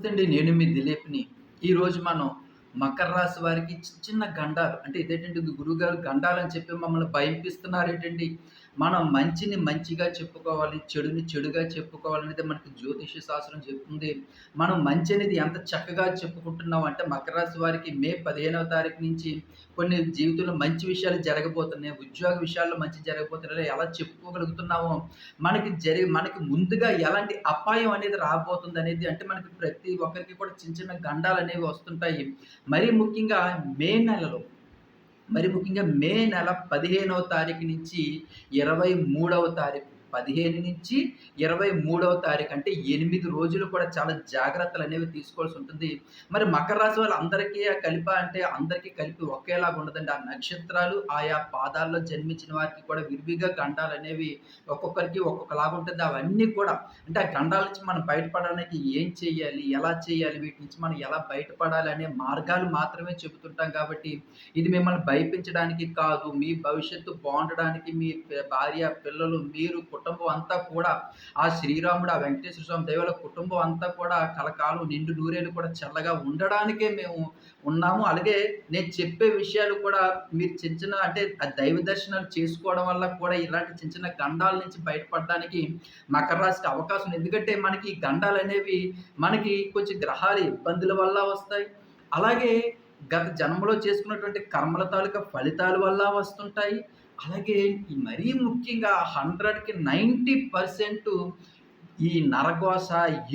నమస్తే అండి నేను మీ దిలీప్ని. ఈరోజు మనం మకర రాశి వారికి చిన్న గండాలు అంటే ఇదేంటంటే గురువుగారు గండాలు అని చెప్పి మమ్మల్ని భయంపిస్తున్నారు ఏంటండి మనం మంచిని మంచిగా చెప్పుకోవాలి చెడుని చెడుగా చెప్పుకోవాలనేది మనకి జ్యోతిష శాస్త్రం చెప్తుంది. మనం మంచి అనేది ఎంత చక్కగా చెప్పుకుంటున్నాం అంటే మకర రాశి వారికి మే పదిహేనవ తారీఖు నుంచి కొన్ని జీవితంలో మంచి విషయాలు జరగబోతున్నాయి. ఉద్యోగ విషయాల్లో మంచి జరగబోతున్నాయి. ఎలా చెప్పుకోగలుగుతున్నామో మనకి జరిగి మనకి ముందుగా ఎలాంటి అపాయం అనేది రాబోతుంది అనేది అంటే మనకి ప్రతి ఒక్కరికి కూడా చిన్న చిన్న గండాలు అనేవి వస్తుంటాయి. మరీ ముఖ్యంగా మే నెలలో మరి ముఖ్యంగా మే నెల పదిహేనవ తారీఖు నుంచి ఇరవై మూడవ తారీఖు పదిహేను నుంచి ఇరవై మూడవ తారీఖు అంటే ఎనిమిది రోజులు కూడా చాలా జాగ్రత్తలు అనేవి తీసుకోవాల్సి ఉంటుంది. మరి మకర రాశి వాళ్ళందరికీ కలిప అంటే అందరికీ కలిపి ఒకేలాగా ఉండదండి. ఆ నక్షత్రాలు ఆయా పాదాల్లో జన్మించిన వారికి కూడా విరివిగా గండాలు అనేవి ఒక్కొక్కరికి ఒక్కొక్కలాగా ఉంటుంది. అవన్నీ కూడా అంటే ఆ గండాల నుంచి మనం బయటపడడానికి ఏం చేయాలి ఎలా చేయాలి వీటి నుంచి మనం ఎలా బయటపడాలి అనే మార్గాలు మాత్రమే చెబుతుంటాం కాబట్టి ఇది మిమ్మల్ని భయపించడానికి కాదు. మీ భవిష్యత్తు బాగుండడానికి మీ భార్య పిల్లలు మీరు కుటుంబం అంతా కూడా ఆ శ్రీరాముడు ఆ వెంకటేశ్వర స్వామి దైవాల కుటుంబం అంతా కూడా కలకాలం నిండు నూరేళ్ళు కూడా చల్లగా ఉండడానికే మేము ఉన్నాము. అలాగే నేను చెప్పే విషయాలు కూడా మీరు చిన్న చిన్న అంటే ఆ దైవ దర్శనాలు చేసుకోవడం వల్ల కూడా ఇలాంటి చిన్న చిన్న గండాల నుంచి బయటపడడానికి మకర రాశికి అవకాశం ఎందుకంటే మనకి ఈ గండాలు అనేవి మనకి కొంచెం గ్రహాల ఇబ్బందుల వల్ల వస్తాయి. అలాగే గత జన్మలో చేసుకున్నటువంటి కర్మల తాలూకా ఫలితాల వల్ల వస్తుంటాయి. అలాగే మరీ ముఖ్యంగా హండ్రెడ్కి నైంటీ పర్సెంట్ ఈ నరగోస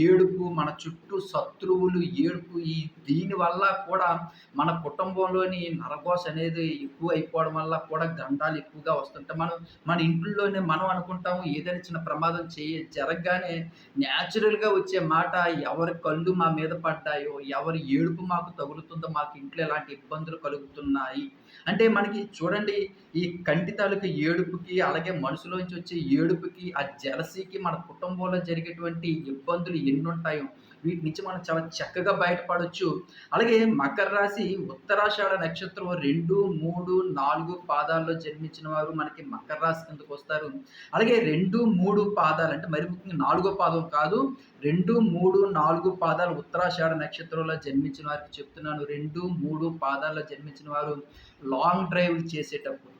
ఏడుపు మన చుట్టూ శత్రువులు ఏడుపు ఈ దీని వల్ల కూడా మన కుటుంబంలోని నరగోస అనేది ఎక్కువ అయిపోవడం వల్ల కూడా గండాలు ఎక్కువగా వస్తుంటాయి. మనం మన ఇంట్లోనే మనం అనుకుంటాము ఏదైనా చిన్న ప్రమాదం చేయ జరగగానే న్యాచురల్గా వచ్చే మాట ఎవరి కళ్ళు మా మీద పడ్డాయో ఎవరి ఏడుపు మాకు తగులుతుందో మాకు ఇంట్లో ఎలాంటి ఇబ్బందులు కలుగుతున్నాయి అంటే మనకి చూడండి ఈ కంటి తాలూకా ఏడుపుకి అలాగే మనసులోంచి వచ్చే ఏడుపుకి ఆ జలసీకి మన కుటుంబంలో జరిగేటువంటి ఇబ్బందులు ఎన్ని ఉంటాయో వీటి నుంచి మనం చాలా చక్కగా బయటపడవచ్చు అలాగే మకర రాశి ఉత్తరాషాఢ నక్షత్రం రెండు మూడు నాలుగు పాదాల్లో జన్మించిన వారు మనకి మకర రాశి కిందకు వస్తారు. అలాగే రెండు మూడు పాదాలు అంటే మరి ముఖ్యంగా నాలుగో పాదం కాదు రెండు మూడు నాలుగు పాదాలు ఉత్తరాషాఢ నక్షత్రంలో జన్మించిన వారికి చెప్తున్నాను. రెండు మూడు పాదాల్లో జన్మించిన వారు లాంగ్ డ్రైవ్ చేసేటప్పుడు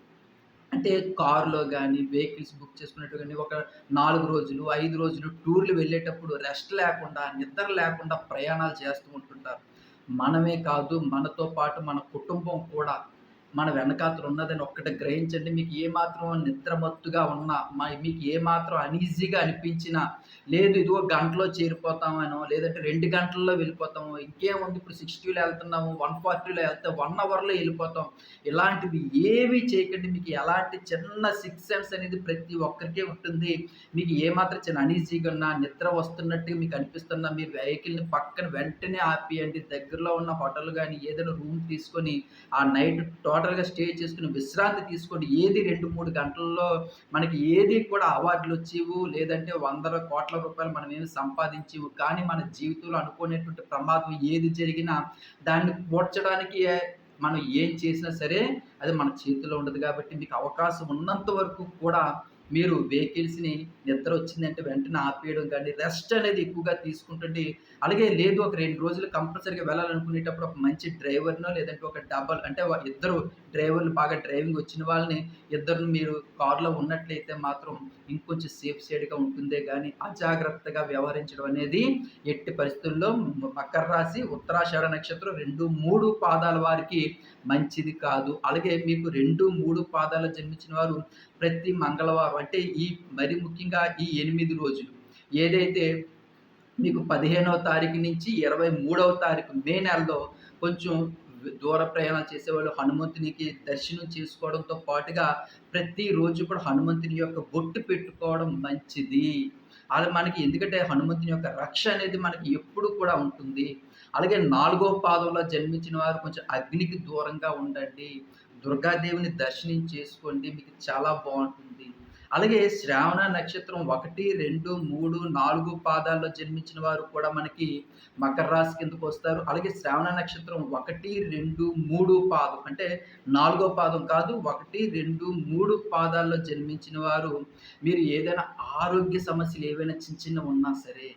అంటే కారులో కానీ వెహికల్స్ బుక్ చేసుకున్నట్టు కానీ ఒక నాలుగు రోజులు ఐదు రోజులు టూర్లు వెళ్ళేటప్పుడు రెస్ట్ లేకుండా నిద్ర లేకుండా ప్రయాణాలు చేస్తూ ఉంటుంటారు. మనమే కాదు మనతో పాటు మన కుటుంబం కూడా మన వెనకాతలు ఉన్నదని ఒక్కటి గ్రహించండి. మీకు ఏమాత్రం నిద్రమత్తుగా ఉన్నా మా మీకు ఏమాత్రం అనీజీగా అనిపించినా లేదు ఇదిగో గంటలో చేరిపోతామనో లేదంటే రెండు గంటల్లో వెళ్ళిపోతాము ఇంకేముంది ఇప్పుడు సిక్స్టీలో వెళ్తున్నాము వన్ ఫార్టీలో వెళ్తే వన్ అవర్లో వెళ్ళిపోతాం. ఇలాంటివి ఏవి చేయకండి. మీకు ఎలాంటి చిన్న సిక్స్ సెన్స్ అనేది ప్రతి ఒక్కరికే ఉంటుంది. మీకు ఏమాత్రం చిన్న అనీజీగా ఉన్నా నిద్ర వస్తున్నట్టుగా మీకు అనిపిస్తున్నా మీ వెహికల్ని పక్కన వెంటనే ఆపియండి. దగ్గరలో ఉన్న హోటల్ కానీ ఏదైనా రూమ్ తీసుకొని ఆ నైట్ టోటల్ టోటల్గా స్టే చేసుకుని విశ్రాంతి తీసుకోండి. ఏది రెండు మూడు గంటల్లో మనకి ఏది కూడా అవార్డులు వచ్చేవు లేదంటే వందల కోట్ల రూపాయలు మనం ఏమి సంపాదించేవు. కానీ మన జీవితంలో అనుకునేటువంటి ప్రమాదం ఏది జరిగినా దాన్ని పోడ్చడానికి మనం ఏం చేసినా సరే అది మన చేతిలో ఉండదు. కాబట్టి మీకు అవకాశం ఉన్నంత వరకు కూడా మీరు వెహికల్స్ని నిద్ర వచ్చిందంటే వెంటనే ఆపేయడం కానీ రెస్ట్ అనేది ఎక్కువగా తీసుకుంటుంటే అలాగే లేదు ఒక రెండు రోజులు కంపల్సరీగా వెళ్ళాలనుకునేటప్పుడు ఒక మంచి డ్రైవర్నో లేదంటే ఒక డబల్ అంటే ఇద్దరు డ్రైవర్లు బాగా డ్రైవింగ్ వచ్చిన వాళ్ళని ఇద్దరు మీరు కారులో ఉన్నట్లయితే మాత్రం ఇంకొంచెం సేఫ్ సైడ్గా ఉంటుందే కానీ అజాగ్రత్తగా వ్యవహరించడం అనేది ఎట్టి పరిస్థితుల్లో మకర రాశి ఉత్తరాషాఢ నక్షత్రం రెండు మూడు పాదాల వారికి మంచిది కాదు. అలాగే మీకు రెండు మూడు పాదాలు జన్మించిన వారు ప్రతి మంగళవారం అంటే ఈ మరి ముఖ్యంగా ఈ ఎనిమిది రోజులు ఏదైతే మీకు పదిహేనవ తారీఖు నుంచి ఇరవై మూడవ తారీఖు మే నెలలో కొంచెం దూర ప్రయాణం చేసేవాళ్ళు హనుమంతునికి దర్శనం చేసుకోవడంతో పాటుగా ప్రతిరోజు కూడా హనుమంతుని యొక్క బొట్టు పెట్టుకోవడం మంచిది. అలా మనకి ఎందుకంటే హనుమంతుని యొక్క రక్ష అనేది మనకి ఎప్పుడు కూడా ఉంటుంది. అలాగే నాలుగో పాదంలో జన్మించిన వారు కొంచెం అగ్నికి దూరంగా ఉండండి. దుర్గాదేవిని దర్శనం చేసుకోండి. మీకు చాలా బాగుంటుంది. అలాగే శ్రావణ నక్షత్రం ఒకటి రెండు మూడు నాలుగు పాదాల్లో జన్మించిన వారు కూడా మనకి మకర రాశి కిందకు వస్తారు. అలాగే శ్రావణ నక్షత్రం ఒకటి రెండు మూడు పాదం అంటే నాలుగో పాదం కాదు ఒకటి రెండు మూడు పాదాల్లో జన్మించిన వారు మీరు ఏదైనా ఆరోగ్య సమస్యలు ఏవైనా చిన్న చిన్న ఉన్నా సరే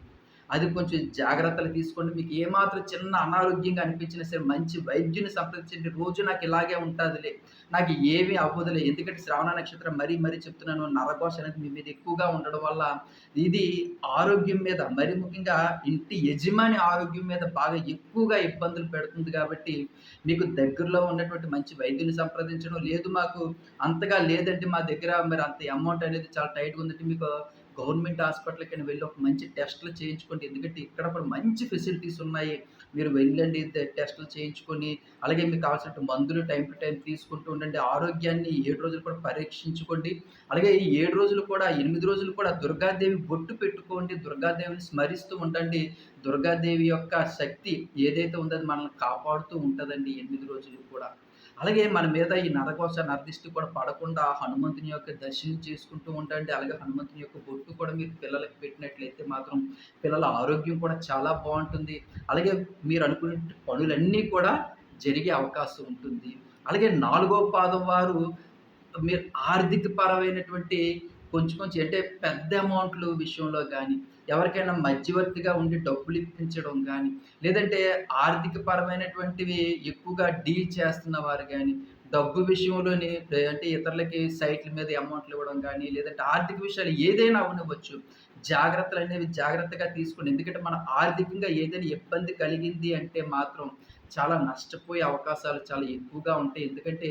అది కొంచెం జాగ్రత్తలు తీసుకోండి. మీకు ఏమాత్రం చిన్న అనారోగ్యంగా అనిపించినా సరే మంచి వైద్యుని సంప్రదించండి. రోజు నాకు ఇలాగే ఉంటుందిలే. నాకు ఏమీ అవ్వదులే. ఎందుకంటే శ్రావణ నక్షత్రం మరీ మరీ చెప్తున్నాను. నరకోశ అనేది మీ మీద ఎక్కువగా ఉండడం వల్ల ఇది ఆరోగ్యం మీద మరి ముఖ్యంగా ఇంటి యజమాని ఆరోగ్యం మీద బాగా ఎక్కువగా ఇబ్బందులు పెడుతుంది కాబట్టి మీకు దగ్గరలో ఉన్నటువంటి మంచి వైద్యుని సంప్రదించడం లేదు మాకు. అంతగా లేదంటే మా దగ్గర మరి అంత అమౌంట్ అనేది చాలా టైట్గా ఉందంటే మీకు గవర్నమెంట్ హాస్పిటల్కి వెళ్ళి ఒక మంచి టెస్టులు చేయించుకోండి. ఎందుకంటే ఇక్కడ కూడా మంచి ఫెసిలిటీస్ ఉన్నాయి. మీరు వెళ్ళండి టెస్టులు చేయించుకొని అలాగే మీకు కావాల్సిన మందులు టైం టు టైం తీసుకుంటూ ఉండండి. ఆరోగ్యాన్ని ఏడు రోజులు కూడా పరీక్షించుకోండి. అలాగే ఈ ఏడు రోజులు కూడా ఎనిమిది రోజులు కూడా దుర్గాదేవి బొట్టు పెట్టుకోండి. దుర్గాదేవిని స్మరిస్తూ ఉండండి. దుర్గాదేవి యొక్క శక్తి ఏదైతే ఉందో అది మనల్ని కాపాడుతూ ఉంటుందండి ఎనిమిది రోజులు కూడా. అలాగే మన మీద ఈ నరకోశ నరదిష్టి కూడా పడకుండా హనుమంతుని యొక్క దర్శనం చేసుకుంటూ ఉండండి. అలాగే హనుమంతుని యొక్క బొట్టు కూడా మీరు పిల్లలకి పెట్టినట్లయితే మాత్రం పిల్లల ఆరోగ్యం కూడా చాలా బాగుంటుంది. అలాగే మీరు అనుకునే పనులన్నీ కూడా జరిగే అవకాశం ఉంటుంది. అలాగే నాలుగో పాదం వారు మీరు ఆర్థిక పరమైనటువంటి కొంచెం కొంచెం అంటే పెద్ద అమౌంట్ల విషయంలో కానీ ఎవరికైనా మధ్యవర్తిగా ఉండి డబ్బులు ఇప్పించడం కానీ లేదంటే ఆర్థిక పరమైనటువంటివి ఎక్కువగా డీల్ చేస్తున్న వారు కానీ డబ్బు విషయంలోని అంటే ఇతరులకి సైట్ల మీద అమౌంట్లు ఇవ్వడం కానీ లేదంటే ఆర్థిక విషయాలు ఏదైనా అవనివ్వచ్చు జాగ్రత్తలు అనేవి జాగ్రత్తగా తీసుకోండి. ఎందుకంటే మన ఆర్థికంగా ఏదైనా ఇబ్బంది కలిగింది అంటే మాత్రం చాలా నష్టపోయే అవకాశాలు చాలా ఎక్కువగా ఉంటాయి. ఎందుకంటే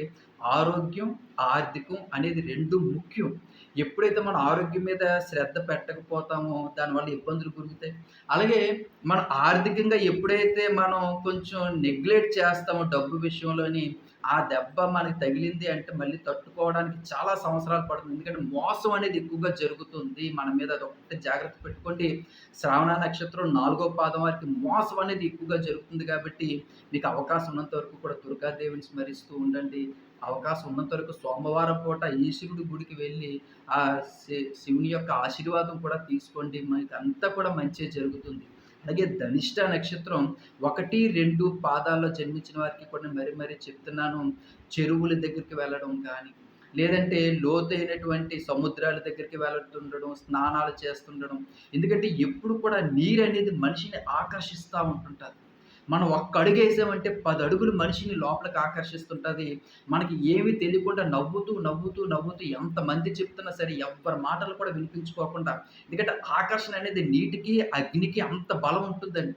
ఆరోగ్యం ఆర్థికం అనేది రెండు ముఖ్యం. ఎప్పుడైతే మన ఆరోగ్యం మీద శ్రద్ధ పెట్టకపోతామో దానివల్ల ఇబ్బందులు పెరుగుతాయి అలాగే మన ఆర్థికంగా ఎప్పుడైతే మనం కొంచెం నెగ్లెక్ట్ చేస్తామో డబ్బు విషయంలోని ఆ దెబ్బ మనకి తగిలింది అంటే మళ్ళీ తట్టుకోవడానికి చాలా సంవత్సరాలు పడుతుంది. ఎందుకంటే మోసం అనేది ఎక్కువగా జరుగుతుంది. మన మీద అది ఒకటి జాగ్రత్త పెట్టుకోండి. శ్రావణ నక్షత్రం నాలుగో పాదం వారికి మోసం అనేది ఎక్కువగా జరుగుతుంది కాబట్టి మీకు అవకాశం ఉన్నంత వరకు కూడా దుర్గాదేవిని స్మరిస్తూ ఉండండి. అవకాశం ఉన్నంత వరకు సోమవారం పూట ఈశ్వరుడి గుడికి వెళ్ళి ఆ శి- శివుని యొక్క ఆశీర్వాదం కూడా తీసుకోండి. మనకి అంతా కూడా మంచి జరుగుతుంది. అలాగే ధనిష్ట నక్షత్రం ఒకటి రెండు పాదాల్లో జన్మించిన వారికి కూడా మరి మరి చెప్తున్నాను. చెరువుల దగ్గరికి వెళ్ళడం కానీ లేదంటే లోతైనటువంటి సముద్రాల దగ్గరికి వెళ్తుండడం స్నానాలు చేస్తుండడం. ఎందుకంటే ఎప్పుడు కూడా నీరు అనేది మనిషిని ఆకర్షిస్తూ ఉంటుంటుంది మనం ఒక్క అడుగు వేసామంటే పది అడుగులు మనిషిని లోపలికి ఆకర్షిస్తుంటుంది. మనకి ఏమీ తెలియకుండా నవ్వుతూ నవ్వుతూ నవ్వుతూ ఎంతమంది చెప్తున్నా సరే ఎవ్వరి మాటలు కూడా వినిపించుకోకుండా. ఎందుకంటే ఆకర్షణ అనేది నీటికి అగ్నికి అంత బలం ఉంటుందండి.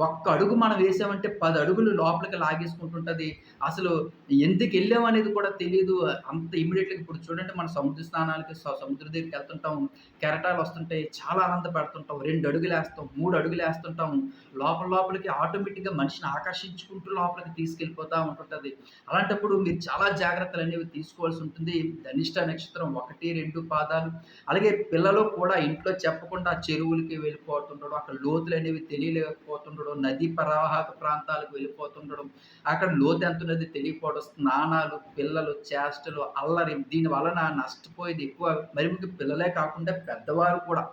ఒక్క అడుగు మనం వేసామంటే పది అడుగులు లోపలికి లాగేసుకుంటుంటుంది. అసలు ఎందుకు వెళ్ళాం అనేది కూడా తెలియదు అంత ఇమీడియట్గా ఇప్పుడు చూడండి మన సముద్ర స్నానాలకి సముద్ర దగ్గరికి వెళ్తుంటాం. కెరటాలు వస్తుంటాయి. చాలా ఆనందపడుతుంటాం. రెండు అడుగులు వేస్తాం మూడు అడుగులు వేస్తుంటాం. లోపల లోపలికి ఆటోమేటిక్గా మనిషిని ఆకర్షించుకుంటూ లోపలికి తీసుకెళ్ళిపోతూ ఉంటుంటుంది. అలాంటప్పుడు మీరు చాలా జాగ్రత్తలు అనేవి తీసుకోవాల్సి ఉంటుంది. ధనిష్ట నక్షత్రం ఒకటి రెండు పాదాలు. అలాగే పిల్లలు కూడా ఇంట్లో చెప్పకుండా చెరువులకి వెళ్ళిపోతుంటాడు అక్కడ లోతులు అనేవి తెలియలేకపోతుండడం నదీ ప్రవాహక ప్రాంతాలకు వెళ్ళిపోతుండడం అక్కడ లోతు ఎంత ఉన్నది తెలియకపోవడం స్నానాలు పిల్లలు చేష్టలు అల్లరి దీని వలన నష్టపోయేది ఎక్కువ. మరి ముఖ్య పిల్లలే కాకుండా పెద్దవారు కూడా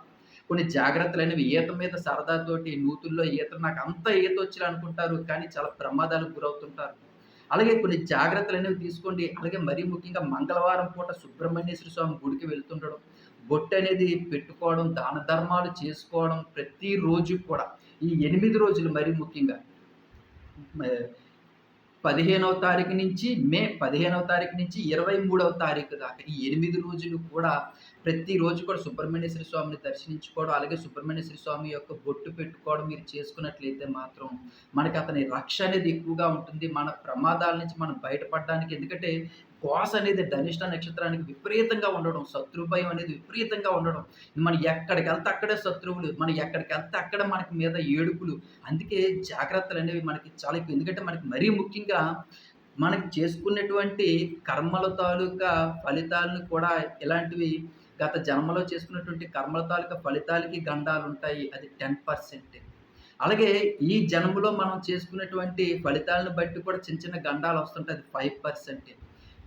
కొన్ని జాగ్రత్తలు అనేవి ఈత మీద సరదాతోటి నూతుల్లో ఈత నాకు అంత ఈత వచ్చి అనుకుంటారు కానీ చాలా ప్రమాదాలకు గురవుతుంటారు. అలాగే కొన్ని జాగ్రత్తలు అనేవి తీసుకోండి. అలాగే మరీ ముఖ్యంగా మంగళవారం పూట సుబ్రహ్మణ్యేశ్వర స్వామి గుడికి వెళ్తుండడం బొట్టు అనేది పెట్టుకోవడం దాన ధర్మాలు చేసుకోవడం ప్రతిరోజు కూడా. ఈ ఎనిమిది రోజులు మరీ ముఖ్యంగా. పదిహేనవ తారీఖు నుంచి మే పదిహేనవ తారీఖు నుంచి ఇరవై మూడవ తారీఖు దాకా ఈ ఎనిమిది రోజులు కూడా ప్రతిరోజు కూడా సుబ్రహ్మణ్యేశ్వర స్వామిని దర్శించుకోవడం అలాగే సుబ్రహ్మణ్యేశ్వర స్వామి యొక్క బొట్టు పెట్టుకోవడం మీరు చేసుకున్నట్లయితే మాత్రం మనకి అతని రక్ష అనేది ఎక్కువగా ఉంటుంది. మన ప్రమాదాల నుంచి మనం బయటపడడానికి ఎందుకంటే కోస అనేది ధనిష్ట నక్షత్రానికి విపరీతంగా ఉండడం శత్రుభయం అనేది విపరీతంగా ఉండడం. మనం ఎక్కడికి వెళ్తే అక్కడే శత్రువులు మనం ఎక్కడికి వెళ్తే అక్కడ మనకి మీద ఏడుపులు. అందుకే జాగ్రత్తలు అనేవి మనకి చాలా ఎక్కువ. ఎందుకంటే మనకి మరీ ముఖ్యంగా మనకి చేసుకున్నటువంటి కర్మల తాలూకా ఫలితాలను కూడా ఇలాంటివి గత జన్మలో చేసుకున్నటువంటి కర్మల తాలూకా ఫలితాలకి గండాలు ఉంటాయి. అది టెన్ పర్సెంట్. అలాగే ఈ జన్మలో మనం చేసుకున్నటువంటి ఫలితాలను బట్టి కూడా చిన్న చిన్న గండాలు వస్తుంటాయి. అది ఫైవ్ పర్సెంట్.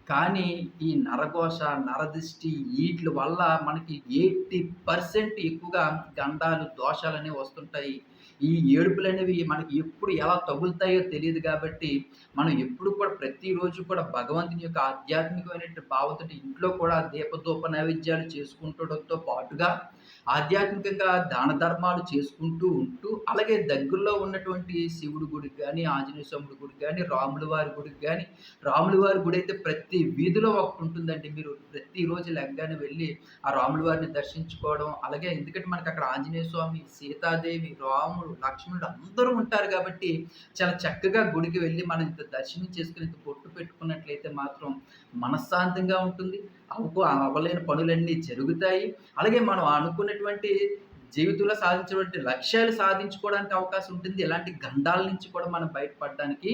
కానీ ఈ నరఘోష నరదిష్టి వీటి వల్ల మనకి ఎయిటీ పర్సెంట్ ఎక్కువగా గండాలు దోషాలు అనేవి వస్తుంటాయి. ఈ ఏడుపులు అనేవి మనకి ఎప్పుడు ఎలా తగులుతాయో తెలియదు కాబట్టి మనం ఎప్పుడు కూడా ప్రతిరోజు కూడా భగవంతుని యొక్క ఆధ్యాత్మికమైనటువంటి భావంతో ఇంట్లో కూడా దీపదూప నైవేద్యాలు చేసుకుంటడంతో పాటుగా ఆధ్యాత్మికంగా దాన ధర్మాలు చేసుకుంటూ ఉంటూ అలాగే దగ్గరలో ఉన్నటువంటి శివుడి గుడికి కానీ ఆంజనేయ స్వామి గుడికి కానీ రాముల వారి గుడికి కానీ రాముల వారి గుడి అయితే ప్రతి వీధిలో ఒకటి ఉంటుందండి. మీరు ప్రతిరోజు లెగ్గానే వెళ్ళి ఆ రాముల వారిని దర్శించుకోవడం అలాగే ఎందుకంటే మనకి అక్కడ ఆంజనేయ స్వామి సీతాదేవి రాముడు లక్ష్మణుడు అందరూ ఉంటారు కాబట్టి చాలా చక్కగా గుడికి వెళ్ళి మనం ఇంత దర్శనం చేసుకుని ఇంత పొట్టు పెట్టుకున్నట్లయితే మాత్రం మనశ్శాంతంగా ఉంటుంది. అవ్వ అవ్వలేని పనులన్నీ జరుగుతాయి. అలాగే మనం అనుకున్నటువంటి జీవితంలో సాధించినటువంటి లక్ష్యాలు సాధించుకోవడానికి అవకాశం ఉంటుంది. ఇలాంటి గండాల నుంచి కూడా మనం బయటపడడానికి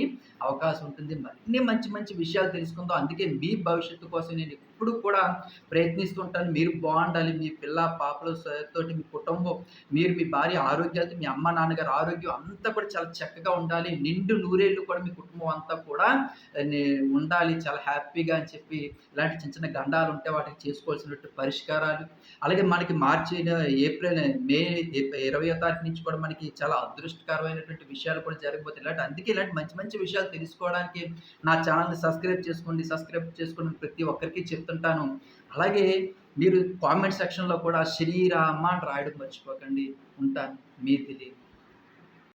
అవకాశం ఉంటుంది. మరిన్ని మంచి మంచి విషయాలు తెలుసుకుందాం. అందుకే మీ భవిష్యత్తు కోసం నేను ఎప్పుడు కూడా ప్రయత్నిస్తుంటాను మీరు బాగుండాలి. మీ పిల్ల పాపల తోటి మీ కుటుంబం మీరు మీ భార్య ఆరోగ్యాలతో మీ అమ్మ నాన్నగారు ఆరోగ్యం అంతా కూడా చాలా చక్కగా ఉండాలి. నిండు నూరేళ్ళు కూడా మీ కుటుంబం అంతా కూడా ఉండాలి. చాలా హ్యాపీగా అని చెప్పి ఇలాంటి చిన్న చిన్న గండాలు ఉంటే వాటికి చేసుకోవాల్సినట్టు పరిష్కారాలు అలాగే మనకి మార్చి ఏప్రిల్ మే ఇరవయో తారీఖు నుంచి కూడా మనకి చాలా అదృష్టకరమైనటువంటి విషయాలు కూడా జరగబోతాయి ఇలాంటి అందుకే ఇలాంటి మంచి మంచి విషయాలు తెలుసుకోవడానికి నా ఛానల్ని సబ్స్క్రైబ్ చేసుకోండి సబ్స్క్రైబ్ చేసుకోండి ప్రతి ఒక్కరికి చెప్తుంటాను. అలాగే మీరు కామెంట్ సెక్షన్లో కూడా శ్రీరామ అని రాయడం మర్చిపోకండి. ఉంటాను. మీ తెలియదు